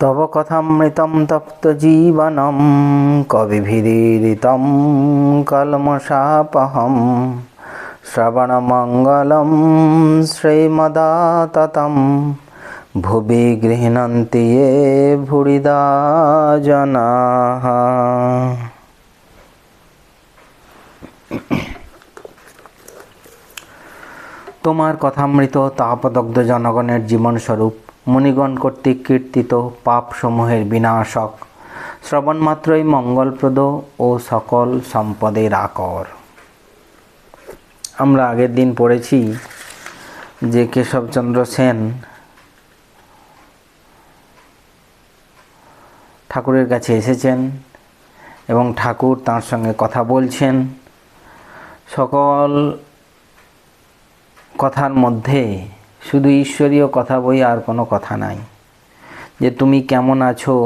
তব কথামৃতম তপ্ত তপ্তজীবনম কবিভিরীরিতম কলমশাপহম। শ্রবণমঙ্গলম শ্রীমদাততম। ভুবি গৃহণন্তি এ ভুড়িদা জনা তোমার কথামৃত তাপদগ্ধ জনগণের জীবনস্বরূপ মুনিগণ কর্তৃক কীর্তিত পাপসমূহের বিনাশক। শ্রবণ মাত্রই মঙ্গলপ্রদ ও সকল সম্পদের আকর। আমরা আগের দিন পড়েছি যে কেশবচন্দ্র সেন ঠাকুরের কাছে এসেছেন এবং ঠাকুর তার সঙ্গে কথা বলছেন। সকল কথার মধ্যে শুধু ঈশ্বরীয় কথা বই আর কোনো কথা নাই। যে তুমি কেমন আছো,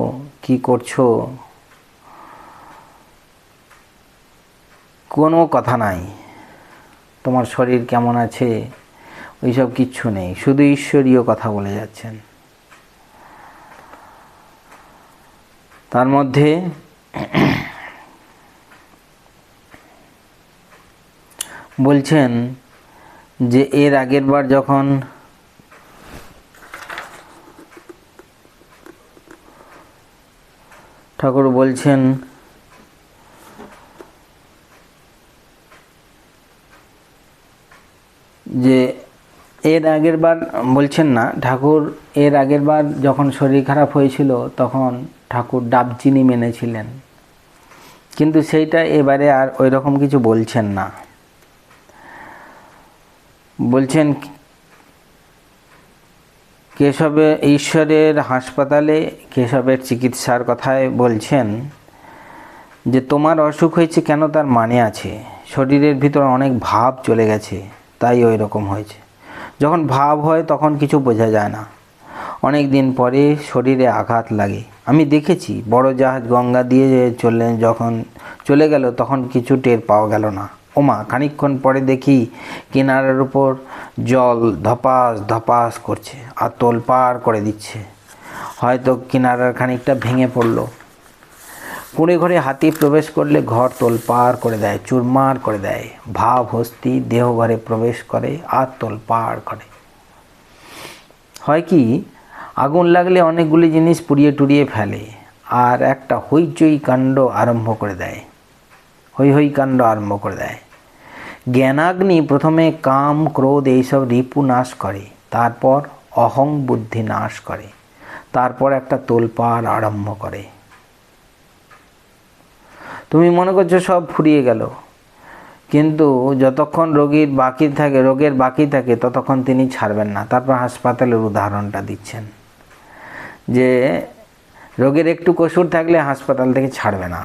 কি করছ, কোনো কথা নাই। তোমার শরীর কেমন আছে, ওইসব কিচ্ছু নেই, শুধু ঈশ্বরীয় কথা বলে যাচ্ছেন। তার মধ্যে বলছেন যে এর আগের বার যখন ঠাকুর বলছেন, যে এর আগের বার বলছেন না, ঠাকুর এর আগের বার যখন শরীর খারাপ হয়েছিল তখন ঠাকুর ডাবচিনি মেনেছিলেন। কিন্তু সেইটা এবারে আর ওই রকম কিছু বলছেন না। বলছেন কেশবে ঈশ্বরের হাসপাতালে কেশবের চিকিৎসার কথায় বলছেন যে, তোমার অসুখ হয়েছে কেন? তার মানে আছে। শরীরের ভিতর অনেক ভাব চলে গেছে, তাই ওই রকম হয়েছে। যখন ভাব হয়, তখন কিছু বোঝা যায় না। অনেক দিন পরে শরীরে আঘাত লাগে। আমি দেখেছি, বড় জাহাজ গঙ্গা দিয়ে চলে, যখন চলে গেল, তখন কিছু টের পাওয়া গেল না। ওমা, খানিকক্ষণ পরে দেখি কিনারের উপর জল ধপাস ধপাস করছে, আর তোলপাড় করে দিচ্ছে। হয়তো কিনারার খানিকটা ভেঙে পড়ল। কুঁড়ে ঘরে হাতি প্রবেশ করলে ঘর তোলপাড় করে দেয়, চুরমার করে দেয়। ভাব, হস্তি, দেহ ঘরে প্রবেশ করে, আর তোলপাড় করে। হয় কি, আগুন লাগলে অনেকগুলি জিনিস পুড়িয়ে টুড়িয়ে ফেলে, আর একটা হইচই কাণ্ড আরম্ভ করে দেয়। হই হই কাণ্ড আরম্ভ করে দেয়। জ্ঞানাগ্নি প্রথমে কাম, ক্রোধ এইসব রিপু নাশ করে, তারপর অহং বুদ্ধি নাশ করে, তারপর একটা তোলপাড় আরম্ভ করে। তুমি মনে করছ সব ফুরিয়ে গেল, কিন্তু যতক্ষণ রোগীর বাকি থাকে, রোগের বাকি থাকে, ততক্ষণ তিনি ছাড়বেন না। তারপর হাসপাতালের উদাহরণটা দিচ্ছেন যে, রোগের একটু কসুর থাকলে হাসপাতাল থেকে ছাড়বে না।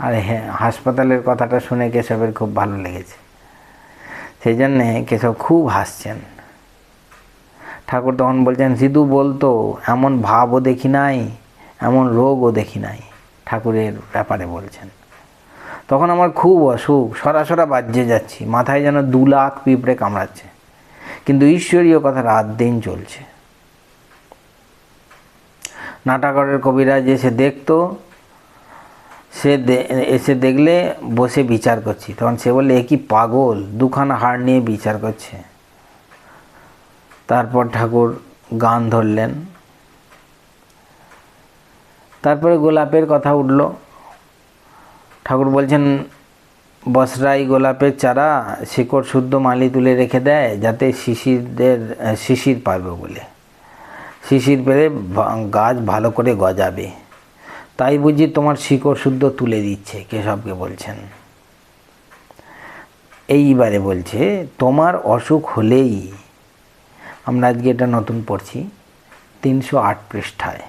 আর হাসপাতালের কথাটা শুনে কেশবের খুব ভালো লেগেছে। সেই জন্যে কেশব খুব হাসছেন। ঠাকুর তখন বলছেন, সিধু বলতো, এমন ভাবও দেখি নাই, এমন রোগও দেখি নাই। ঠাকুরের ব্যাপারে বলছেন। তখন আমার খুব অসুখ, সরাসরা বাজ্যে যাচ্ছি, মাথায় যেন দু লাখ পিঁপড়ে কামড়াচ্ছে। কিন্তু ঈশ্বরীয় কথা রাত দিন চলছে। নাটাগড়ের কবিরাজ এসে দেখতো সে এসে দেখলে বসে বিচার করছি। তখন সে বললে, এ কি পাগল? দুখানা হাড় নিয়ে বিচার করছে। তারপর ঠাকুর গান ধরলেন। তারপরে গোলাপের কথা উঠল। ঠাকুর বলছেন, বসরাই গোলাপের চারা শিকড় শুদ্ধ মালি তুলে রেখে দেয়, যাতে শিশিরদের, শিশির পাবে বলে। শিশির পেলে গাছ ভালো করে গজাবে। তাই বুঝি তোমার শিকড় শুদ্ধ তুলে দিচ্ছে, কেশবকে বলছেন। এইবারে বলছে, তোমার অসুখ হলেই আমরা আজকে এটা নতুন পড়ছি, তিনশো আট পৃষ্ঠায়।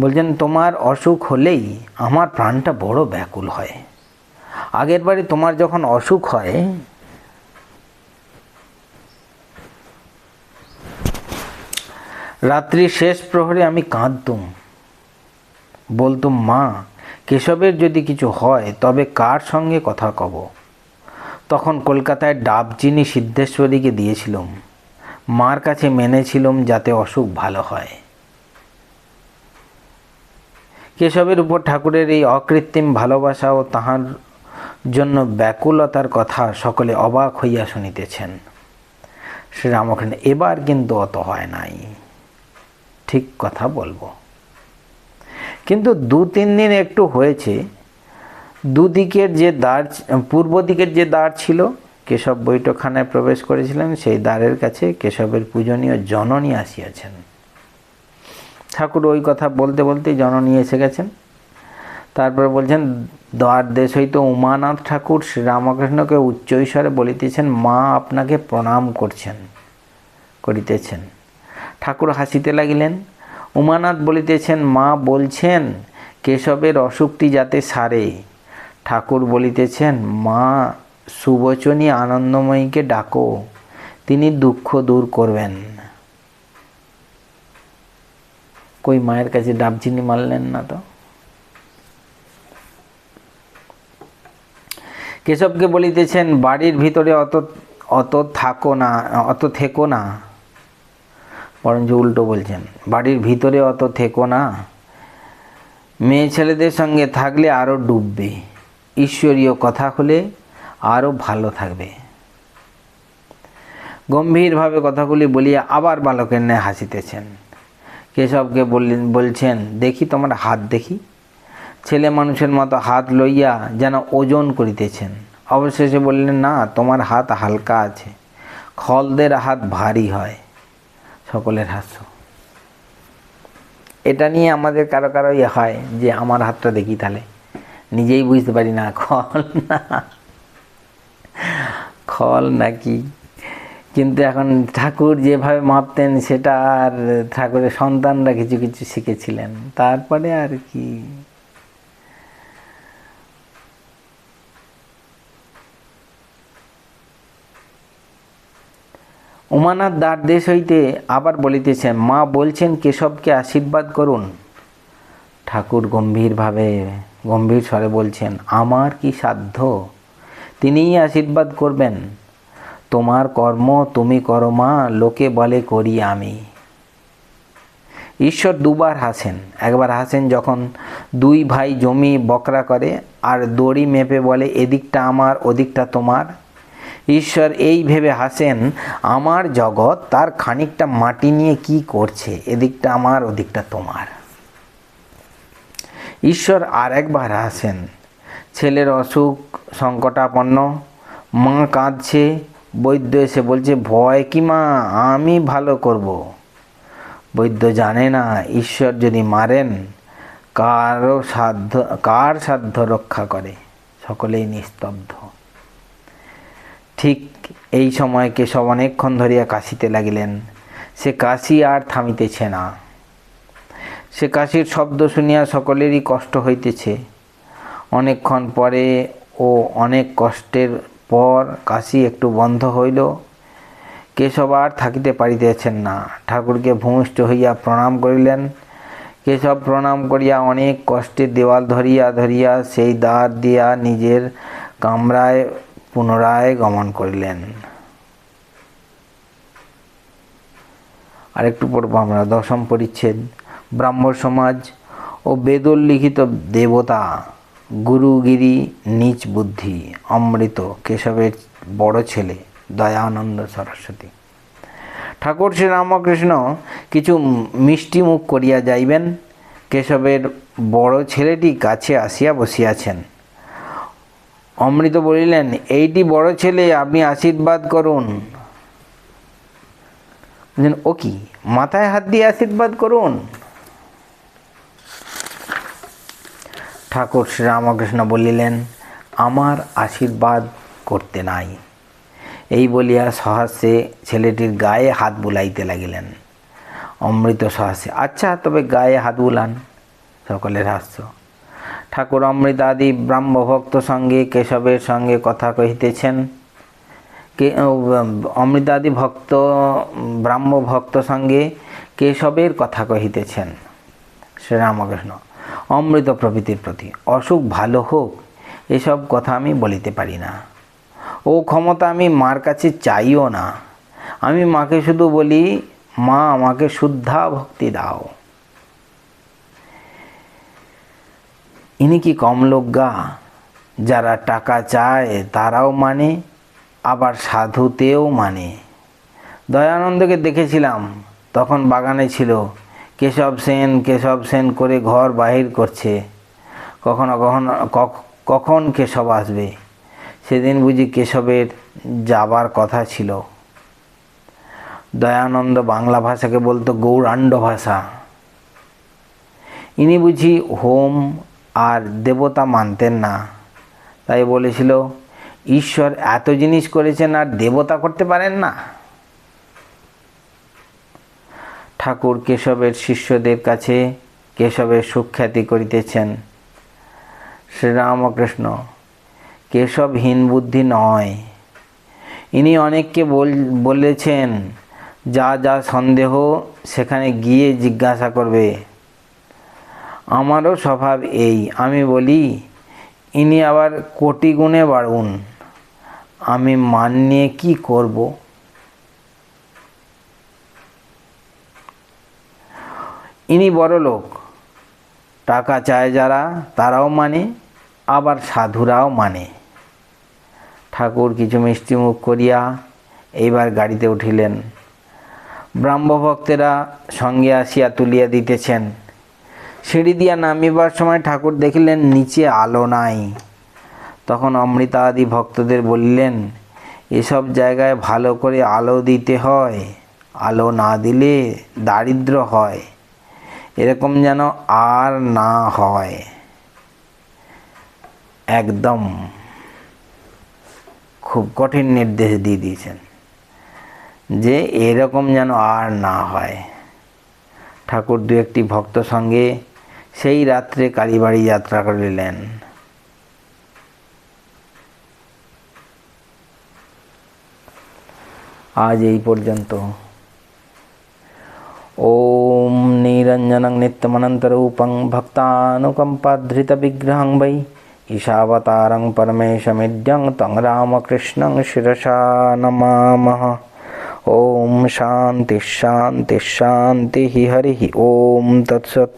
বলছেন, তোমার অসুখ হলেই আমার প্রাণটা বড় ব্যাকুল হয়। আগের বারে তোমার যখন অসুখ হয় রাত্রি শেষ প্রহরে আমি কাঁদতুম। বলতুম মা, কেশবের যদি কিছু হয়, তবে কার সঙ্গে কথা কব? তখন কলকাতায় ডাবচিনি সিদ্ধেশ্বরীকে দিয়েছিলাম। মার কাছে মেনেছিলাম যাতে অসুখ ভালো হয়। কেশবের উপর ঠাকুরের এই অকৃত্রিম ভালোবাসা ও তাহার জন্য ব্যাকুলতার কথা সকলে অবাক হইয়া শুনিতেছেন। শ্রীরামকৃষ্ণ, এবার কিন্তু অত হয় নাই। ঠিক কথা বলব। কিন্তু দু তিন দিন একটু হয়েছে। দুদিকের যে দ্বার পূর্ব দিকের যে দ্বার ছিল, কেশব বৈঠকখানায় প্রবেশ করেছিলেন, সেই দ্বারের কাছে কেশবের পূজনীয় জননী আসিয়াছেন। ঠাকুর ওই কথা বলতে বলতে জননী এসে গেছেন। তারপরে বলছেন, দ্বার দেশ হইতে উমানাথ ঠাকুর শ্রীরামকৃষ্ণকে উচ্চৈস্বরে বলিতেছেন, মা আপনাকে প্রণাম করছেন, করিতেছেন। ঠাকুর হাসিতে লাগিলেন। উমানাথ বলিতেছেন, মা বলছেন, কেশবের অসুখটি যাতে সারে। ঠাকুর বলিতেছেন, মা, সুবচনী আনন্দময়ীকে ডাকো, তিনি দুঃখ দূর করবেন। কই, মায়ের কাছে ডাবচিনি মারলেন না তো? কেশবকে বলিতেছেন, বাড়ির ভিতরে অত অত থাকো না, অত থেকো না। বরঞ্চ উল্টো বলছেন, বাড়ির ভিতরে অত থেকো না। মেয়ে ছেলেদের সঙ্গে থাকলে আরও ডুববে। ঈশ্বরীয় কথা হলে আরও ভালো থাকবে। গম্ভীরভাবে কথাগুলি বলিয়া আবার বালকের ন্যায় হাসিতেছেন। কেশবকে বললেন, বলছেন, দেখি তোমার হাত দেখি। ছেলে মানুষের মতো হাত লইয়া যেন ওজন করিতেছেন। অবশেষে বললেন, না, তোমার হাত হালকা আছে। খলদের হাত ভারী হয়। সকলের হাস্য। এটা নিয়ে আমাদের কারও কারও ইয়ে হয় যে, আমার হাতটা দেখি তাহলে। নিজেই বুঝতে পারি না, খল না। খল নাকি? কিন্তু এখন ঠাকুর যেভাবে মাপতেন, সেটা আর ঠাকুরের সন্তানরা কিছু কিছু শিখেছিলেন। তারপরে আর কি উমানাথ দ্বার দেশ হইতে আবার বলিতেছেন মা বলছেন কেশবকে আশীর্বাদ করুন। ঠাকুর গম্ভীরভাবে, গম্ভীর স্বরে বলছেন, আমার কি সাধ্য? তিনিই আশীর্বাদ করবেন। তোমার কর্ম তুমি করো মা, লোকে বলে করি আমি। ঈশ্বর দুবার হাসেন। একবার হাসেন যখন দুই ভাই জমি বকরা করে, আর দড়ি মেপে বলে, এদিকটা আমার, ওদিকটা তোমার। ঈশ্বর এই ভেবে হাসেন, আমার জগৎ তার খানিকটা মাটি নিয়ে কি করছে? এদিকটা আমার, ওদিকটা তোমার। ঈশ্বর আর একবার হাসেন, ছেলের অসুখ সংকটাপন্ন, মা কাঁদছে, বৈদ্য এসে বলছে, ভয় কি মা? আমি ভালো করব। বৈদ্য জানে না, ঈশ্বর যদি মারেন, কারও সাধ্য, কার সাধ্য রক্ষা করে? সকলেই নিস্তব্ধ। ঠিক এই সময় কেশব অনেকক্ষণ ধরিয়া কাশিতে লাগিলেন। সে কাশি আর থামিতেছে না। সে কাশির শব্দ শুনিয়া সকলেরই কষ্ট হইতেছে। অনেকক্ষণ পরে ও অনেক কষ্টের পর কাশি একটু বন্ধ হইল। কেশব আর থাকিতে পারিতেছেন না। ঠাকুরকে ভূমিষ্ঠ হইয়া প্রণাম করিলেন। কেশব প্রণাম করিয়া অনেক কষ্টের দেওয়াল ধরিয়া ধরিয়া সেই দ্বার দিয়া নিজের কামরায় পুনরায় গমন করিলেন। আরেকটু পড়ব আমরা, দশম পরিচ্ছেদ ব্রাহ্ম সমাজ ও বেদোল্লিখিত দেবতা, গুরুগিরি, নিচ বুদ্ধি, অমৃত, কেশবের বড় ছেলে, দয়ানন্দ সরস্বতী। ঠাকুর শ্রী রামকৃষ্ণ কিছু মিষ্টি মুখ করিয়া যাইবেন, কেশবের বড় ছেলেটি কাছে আসিয়া বসিয়াছেন। অমৃত বলিলেন, এইটি বড় ছেলে, আপনি আশীর্বাদ করুন। ও কি, মাথায় হাত দিয়ে আশীর্বাদ করুন? ঠাকুর শ্রীরামকৃষ্ণ বলিলেন, আমার আশীর্বাদ করতে নাই। এই বলিয়া সহাস্যে ছেলেটির গায়ে হাত বুলাইতে লাগিলেন। অমৃত সহাস্যে আচ্ছা তবে গায়ে হাত বুলান, সকলের হাস্য। ঠাকুর অমৃত আদি ব্রাহ্মভক্ত সঙ্গে কেশবের সঙ্গে কথা কহিতেছেন। অমৃতাদি ভক্ত ব্রাহ্ম ভক্ত সঙ্গে কেশবের কথা কহিতেছেন শ্রীরামকৃষ্ণ। অমৃত প্রভৃতির প্রতি অসুখ ভালো হোক, এসব কথা আমি বলিতে পারি না। ও ক্ষমতা আমি মার কাছে চাইও না। আমি মাকে শুধু বলি, মা আমাকে শুদ্ধা ভক্তি দাও। ইনি কি কম লোক গা যারা টাকা চায় তারাও মানে আবার সাধুতেও মানে। দয়ানন্দকে দেখেছিলাম, তখন বাগানে ছিল। কেশব সেন কেশব সেন করে ঘর বাহির করছে। কখনো কখনো কখ- কখন কেশব আসবে? সেদিন বুঝি কেশবের যাবার কথা ছিল। দয়ানন্দ বাংলা ভাষাকে বলতো গৌরাণ্ড ভাষা। ইনি বুঝি হোম আর দেবতা মানতেন না। তাই বলেছিল, ঈশ্বর এত জিনিস করেছেন, আর দেবতা করতে পারেন না? ঠাকুর কেশবের শিষ্যদের কাছে কেশবের সুখ্যাতি করিতেছেন। শ্রীরামকৃষ্ণ কেশব হীন বুদ্ধি নয়। ইনি অনেককে বল, বলেছেন, যা যা সন্দেহ সেখানে গিয়ে জিজ্ঞাসা করবে। আমারও স্বভাব এই। আমি বলি, ইনি আবার কোটি গুণে বাড়ুন। আমি মান নিয়ে কী করব? ইনি বড় লোক। টাকা চায় যারা, তারাও মানে আবার সাধুরাও মানে। ঠাকুর কিছু মিষ্টি মুখ করিয়া এইবার গাড়িতে উঠিলেন। ব্রাহ্মভক্তেরা সঙ্গে আসিয়া তুলিয়া দিতেছেন। সিঁড়ি দিয়া নামিবার সময় ঠাকুর দেখিলেন, নিচে আলো নাই। তখন অমৃতা আদি ভক্তদের বললেন, এসব জায়গায় ভালো করে আলো দিতে হয়, আলো না দিলে দারিদ্র হয়, এরকম যেন আর না হয়। একদম খুব কঠিন নির্দেশ দিয়ে দিয়েছেন, যে এরকম যেন আর না হয়। ঠাকুর দু একটি ভক্ত সঙ্গে সেই রাত্রে কালীবাড়ি যাত্রা করিলেন আজ এই পর্যন্ত ॐ निरञ्जनं नित्यमनन्तरूपं भक्तानुकम्पाधृतविग्रहं वै ईशावतारं परमेशमिड्यं तं रामकृष्णं शिरसा नमामः ॐ शान्तिः शान्तिः शान्तिः हरिः ॐ तत्सत्